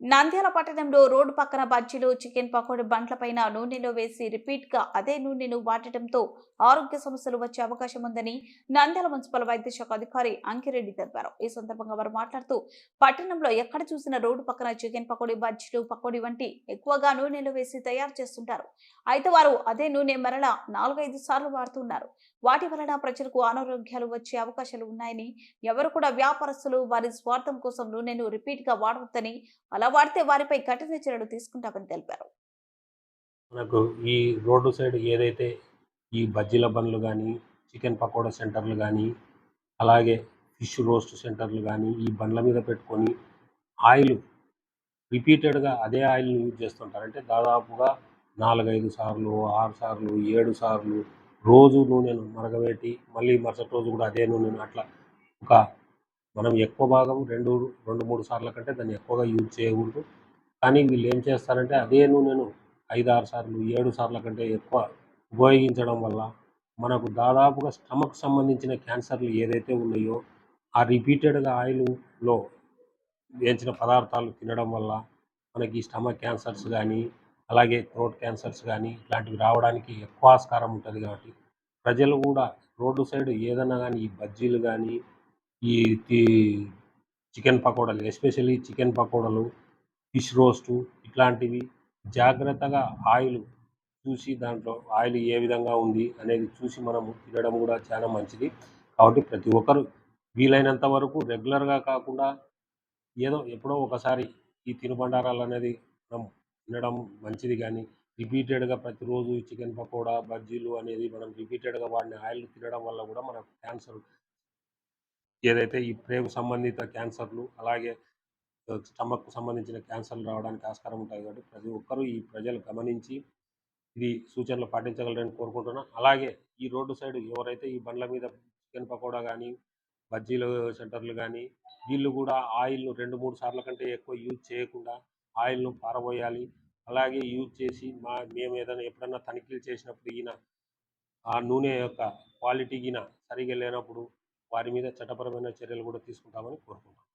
నంద్యాల పట్టణంలో రోడ్డు పక్కన బజ్జీలు చికెన్ పకోడీ బండ్లపైన నూనెలో వేసి రిపీట్గా అదే నూనెను వాడటంతో ఆరోగ్య సమస్యలు వచ్చే అవకాశం ఉందని నంద్యాల మున్సిపల్ వైద్య శాఖ అధికారి అంకిరెడ్డి తెలిపారు. ఈ సందర్భంగా వారు మాట్లాడుతూ పట్టణంలో ఎక్కడ చూసిన రోడ్డు పక్కన చికెన్ పకోడీ బజ్జీలు పకోడీ వంటి ఎక్కువగా నూనెలో వేసి తయారు చేస్తుంటారు. అయితే వారు అదే నూనె మరలా నాలుగైదు సార్లు వాడుతున్నారు. వాటి వలన ప్రజలకు అనారోగ్యాలు వచ్చే అవకాశాలు ఉన్నాయని ఎవరు కూడా వ్యాపారస్తులు వారి స్వార్థం కోసం నూనెను రిపీట్గా వాడవద్దని అలా వాడితే వారిపై కఠిన చర్యలు తీసుకుంటామని తెలిపారు. మనకు ఈ రోడ్డు సైడ్ ఏదైతే ఈ బజ్జీల బండ్లు కానీ చికెన్ పకోడా సెంటర్లు కానీ అలాగే ఫిష్ రోస్ట్ సెంటర్లు కానీ ఈ బండ్ల మీద పెట్టుకొని ఆయిల్ రిపీటెడ్గా అదే ఆయిల్ని యూజ్ చేస్తుంటారు. అంటే దాదాపుగా నాలుగైదు సార్లు ఆరు సార్లు ఏడు సార్లు రోజు నూనెను మరగబెట్టి మళ్ళీ మరుసటి రోజు కూడా అదే నూనెను అట్లా ఒక మనం ఎక్కువ భాగం రెండు రెండు మూడు సార్ల కంటే దాన్ని ఎక్కువగా యూజ్ చేయకూడదు. కానీ వీళ్ళు ఏం చేస్తారంటే అదే నూనెను ఐదు ఆరు సార్లు ఏడు సార్ల కంటే ఎక్కువ ఉపయోగించడం వల్ల మనకు దాదాపుగా స్టమక్ సంబంధించిన క్యాన్సర్లు ఏదైతే ఉన్నాయో ఆ రిపీటెడ్గా ఆయిల్లో వేయించిన పదార్థాలు తినడం వల్ల మనకి స్టమక్ క్యాన్సర్స్ కానీ అలాగే థ్రోట్ క్యాన్సర్స్ కానీ ఇలాంటివి రావడానికి ఎక్కువ ఆస్కారం ఉంటుంది కాబట్టి ప్రజలు కూడా రోడ్డు సైడ్ ఏదైనా కానీ ఈ బజ్జీలు కానీ ఈ చికెన్ పకోడాలు ఎస్పెషల్లీ చికెన్ పకోడాలు ఫిష్ రోస్టు ఇట్లాంటివి జాగ్రత్తగా ఆయిల్ చూసి దాంట్లో ఆయిల్ ఏ విధంగా ఉంది అనేది చూసి మనం తినడం కూడా చాలా మంచిది. కాబట్టి ప్రతి ఒక్కరు వీలైనంత వరకు రెగ్యులర్గా కాకుండా ఏదో ఎప్పుడో ఒకసారి ఈ తినుబండారాలు అనేది మనం తినడం మంచిది కానీ రిపీటెడ్గా ప్రతిరోజు ఈ చికెన్ పకోడా బజ్జీలు అనేది మనం రిపీటెడ్గా వాడిన ఆయిల్ తినడం వల్ల కూడా మనకు క్యాన్సర్ ఏదైతే ఈ ప్రేగు సంబంధిత క్యాన్సర్లు అలాగే స్టమక్ సంబంధించిన క్యాన్సర్లు రావడానికి ఆస్కారం ఉంటాయి కాబట్టి ప్రతి ఒక్కరూ ఈ ప్రజలు గమనించి ఇది సూచనలు పాటించగలరని కోరుకుంటున్నాను అలాగే ఈ రోడ్డు సైడ్ ఎవరైతే ఈ బండ్ల మీద చికెన్ పకోడా కానీ బజ్జీలు సెంటర్లు కానీ వీళ్ళు కూడా ఆయిల్ను రెండు మూడు సార్ల కంటే ఎక్కువ యూజ్ చేయకుండా ఆయిల్ను పారబోయాలి. అలాగే యూజ్ చేసి మా మేము ఏదైనా ఎప్పుడన్నా తనిఖీలు చేసినప్పుడు ఈయన ఆ నూనె యొక్క క్వాలిటీ గిన సరిగా లేనప్పుడు వారి మీద చట్టపరమైన చర్యలు కూడా తీసుకుంటామని కోరుకుంటున్నాం.